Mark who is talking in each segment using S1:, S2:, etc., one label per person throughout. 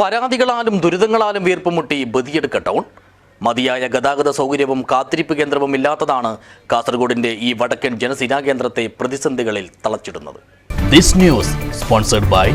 S1: പരാതികളാലും ദുരിതങ്ങളാലും വീർപ്പുമുട്ടി ബതിയെടുക്ക town മതിയായ ഗതാഗത സൗകര്യവും കാത്തിരിപ്പ് കേന്ദ്രവും ഇല്ലാത്തതാണ് കാസർഗോഡിന്റെ ഈ വടക്കൻ ജനസിനാ കേന്ദ്രത്തെ പ്രതിസന്ധികളിൽ തളച്ചിടുന്നത്. ദിസ് ന്യൂസ് സ്പോൺസർഡ് ബൈ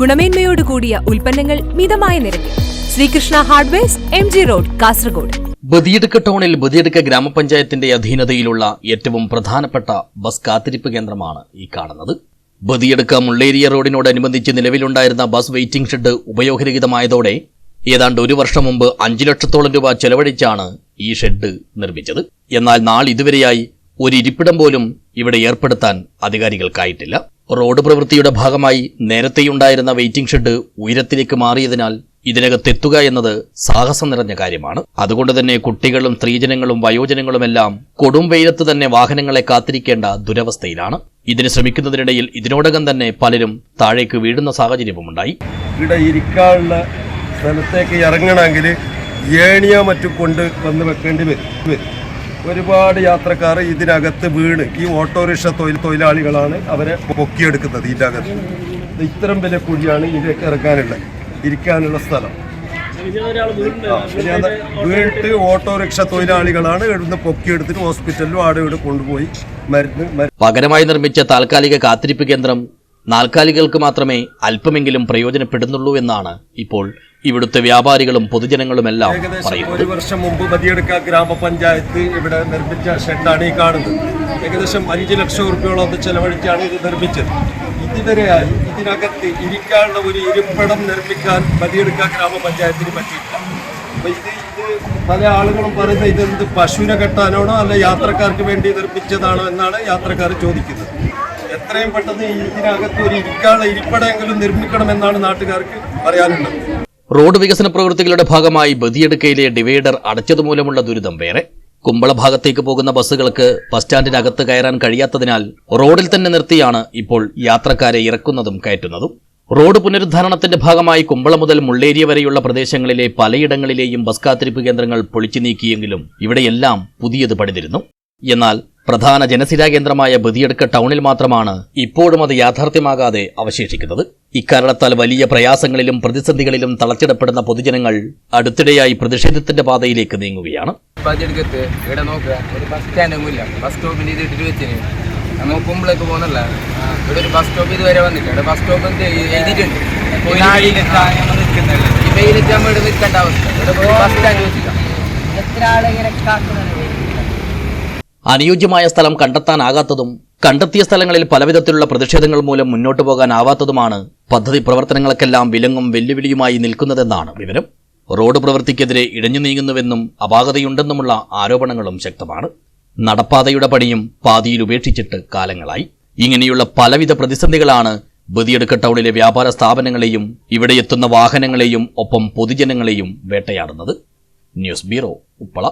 S2: ഗുണമേന്മയോട് കൂടിയ ഉൽപ്പന്നങ്ങൾ മിതമായ നിരക്കിൽ. Sreekrishna hardwares M G road Kasaragod.
S1: Badiyadka ടൗണിൽ ബദിയെടുക്ക ഗ്രാമപഞ്ചായത്തിന്റെ അധീനതയിലുള്ള ഏറ്റവും പ്രധാനപ്പെട്ട ബസ് കാത്തിരിപ്പ് കേന്ദ്രമാണ് ഈ കാണുന്നത്. ബദിയെടുക്ക മുള്ളേരിയ റോഡിനോടനുബന്ധിച്ച് നിലവിലുണ്ടായിരുന്ന ബസ് വെയിറ്റിംഗ് ഷെഡ് ഉപയോഗരഹിതമായതോടെ ഏതാണ്ട് ഒരു വർഷം മുമ്പ് അഞ്ചു ലക്ഷത്തോളം രൂപ ചെലവഴിച്ചാണ് ഈ ഷെഡ് നിർമ്മിച്ചത്. എന്നാൽ നാളിതുവരെയായി ഒരു ഇരിപ്പിടം പോലും ഇവിടെ ഏർപ്പെടുത്താൻ അധികാരികൾക്കായിട്ടില്ല. റോഡ് പ്രവൃത്തിയുടെ ഭാഗമായി നേരത്തെയുണ്ടായിരുന്ന വെയിറ്റിംഗ് ഷെഡ് ഉയരത്തിലേക്ക് മാറിയതിനാൽ ഇതിനകത്തെത്തുക എന്നത് സാഹസം നിറഞ്ഞ കാര്യമാണ്. അതുകൊണ്ട് തന്നെ കുട്ടികളും സ്ത്രീജനങ്ങളും വയോജനങ്ങളുമെല്ലാം കൊടും വെയിലത്ത് തന്നെ വാഹനങ്ങളെ കാത്തിരിക്കേണ്ട ദുരവസ്ഥയിലാണ്. ഇതിന് ശ്രമിക്കുന്നതിനിടയിൽ ഇതിനോടകം തന്നെ പലരും താഴേക്ക് വീഴുന്ന സാഹചര്യവുമുണ്ടായി.
S3: ഇവിടെ ഇരിക്കാനുള്ള സ്ഥലത്തേക്ക് ഇറങ്ങണമെങ്കിൽ ഏണിയോ മറ്റും കൊണ്ട് വന്ന് വെക്കേണ്ടി വരും. ഒരുപാട് യാത്രക്കാർ ഇതിനകത്ത് വീണ് ഈ ഓട്ടോറിക്ഷ തൊഴിൽ തൊഴിലാളികളാണ് അവരെ പൊക്കിയെടുക്കുന്നത് ഇതിന്റെ അകത്ത് ഇത്തരം വില കൂടിയാണ് ഇതിലേക്ക് ഇറക്കാനുള്ളത് ഇരിക്കാനുള്ള സ്ഥലം. വീട്ടിൽ ഓട്ടോറിക്ഷ തൊഴിലാളികളാണ് ഇവിടുന്ന് പൊക്കിയെടുത്തിട്ട് ഹോസ്പിറ്റലിലും ആടെ ഇവിടെ കൊണ്ടുപോയി മരുന്ന്
S1: പകരമായി നിർമ്മിച്ച താൽക്കാലിക കാത്തിരിപ്പ് കേന്ദ്രം നാൽക്കാലികൾക്ക് മാത്രമേ അല്പമെങ്കിലും പ്രയോജനപ്പെടുന്നുള്ളൂ എന്നാണ് ഇപ്പോൾ ഇവിടുത്തെ വ്യാപാരികളും പൊതുജനങ്ങളുമെല്ലാം
S3: ഏകദേശം
S1: പറയുന്നത്.
S3: ഒരു വർഷം മുമ്പ് ബദിയെടുക്ക ഗ്രാമപഞ്ചായത്ത് ഇവിടെ നിർമ്മിച്ച ഷെഡാണ് ഈ കാണുന്നത്. ഏകദേശം അഞ്ച് ലക്ഷം റുപ്യോളം അത് ചെലവഴിച്ചാണ് ഇത് നിർമ്മിച്ചത്. ഇതുവരെയായി ഇതിനകത്ത് ഇരിക്കാനുള്ള ഒരു ഇരിപ്പിടം നിർമ്മിക്കാൻ മതിയെടുക്ക ഗ്രാമപഞ്ചായത്തിന് പറ്റിയിട്ടില്ല. അപ്പൊ ഇത് ഇത് പല ആളുകളും പറയുന്നത് ഇതെന്ത് പശുവിനെ കെട്ടാനാണോ അല്ല യാത്രക്കാർക്ക് വേണ്ടി നിർമ്മിച്ചതാണോ എന്നാണ് യാത്രക്കാർ ചോദിക്കുന്നത്. എത്രയും പെട്ടെന്ന് ഇതിനകത്ത് ഒരു ഇരിക്കാനുള്ള ഇരിപ്പിടമെങ്കിലും നിർമ്മിക്കണമെന്നാണ് നാട്ടുകാർക്ക് പറയാനുള്ളത്.
S1: റോഡ് വികസന പ്രവൃത്തികളുടെ ഭാഗമായി ബദിയെടുക്കയിലെ ഡിവൈഡർ അടച്ചതുമൂലമുള്ള ദുരിതം വേറെ. കുമ്പള ഭാഗത്തേക്ക് പോകുന്ന ബസ്സുകൾക്ക് ബസ് സ്റ്റാൻഡിനകത്ത് കയറാൻ കഴിയാത്തതിനാൽ റോഡിൽ തന്നെ നിർത്തിയാണ് ഇപ്പോൾ യാത്രക്കാരെ ഇറക്കുന്നതും കയറ്റുന്നതും. റോഡ് പുനരുദ്ധാരണത്തിന്റെ ഭാഗമായി കുമ്പള മുതൽ മുള്ളേരിയ വരെയുള്ള പ്രദേശങ്ങളിലെ പലയിടങ്ങളിലെയും ബസ് കാത്തിരിപ്പ് കേന്ദ്രങ്ങൾ പൊളിച്ചു നീക്കിയെങ്കിലും ഇവിടെയെല്ലാം പുതിയത് പണിതിരുന്നു. എന്നാൽ പ്രധാന ജനസിരാ കേന്ദ്രമായ ബദിയടുക്ക ടൗണിൽ മാത്രമാണ് ഇപ്പോഴും അത് യാഥാർത്ഥ്യമാകാതെ അവശേഷിക്കുന്നത്. ഇക്കാരണത്താൽ വലിയ പ്രയാസങ്ങളിലും പ്രതിസന്ധികളിലും തളച്ചിടപ്പെടുന്ന പൊതുജനങ്ങൾ അടുത്തിടെയായി പ്രതിഷേധത്തിന്റെ പാതയിലേക്ക് നീങ്ങുകയാണ്.
S4: പതിയെടുക്കത്ത് ഇവിടെ നോക്കുക. ഒരു ബസ് സ്റ്റാൻഡൊന്നും ഇല്ല. ബസ് സ്റ്റോപ്പിൽ ഇത് ഇട്ടിട്ട് വെച്ചിന്. നമ്മൾ കുമ്പളേക്ക് പോകുന്നല്ല ഇവിടെ ഒരു ബസ് സ്റ്റോപ്പ് ഇതുവരെ വന്നില്ല ഇവിടെ ബസ് സ്റ്റോപ്പ് എന്ത് എഴുതിയിട്ടുണ്ട് ഈ വെയിലത്ത് നമ്മൾ ഇവിടെ നിൽക്കേണ്ട അവസ്ഥ. ഇവിടെ ഒരു ബസ് സ്റ്റാൻഡ് വെച്ചില്ല
S1: അനുയോജ്യമായ സ്ഥലം കണ്ടെത്താനാകാത്തതും കണ്ടെത്തിയ സ്ഥലങ്ങളിൽ പലവിധത്തിലുള്ള പ്രതിഷേധങ്ങൾ മൂലം മുന്നോട്ടു പോകാനാവാത്തതുമാണ് പദ്ധതി പ്രവർത്തനങ്ങൾക്കെല്ലാം വിലങ്ങും വെല്ലുവിളിയുമായി നിൽക്കുന്നതെന്നാണ് വിവരം. റോഡ് പ്രവൃത്തിക്കെതിരെ ഇഴഞ്ഞു നീങ്ങുന്നുവെന്നും അപാകതയുണ്ടെന്നുമുള്ള ആരോപണങ്ങളും ശക്തമാണ്. നടപ്പാതയുടെ പണിയും പാതിയിൽ ഉപേക്ഷിച്ചിട്ട് കാലങ്ങളായി. ഇങ്ങനെയുള്ള പലവിധ പ്രതിസന്ധികളാണ് ബദിയടുക്ക ടൗണിലെ വ്യാപാര സ്ഥാപനങ്ങളെയും ഇവിടെ എത്തുന്ന വാഹനങ്ങളെയും ഒപ്പം പൊതുജനങ്ങളെയും വേട്ടയാടുന്നത്. News bureau Uppala.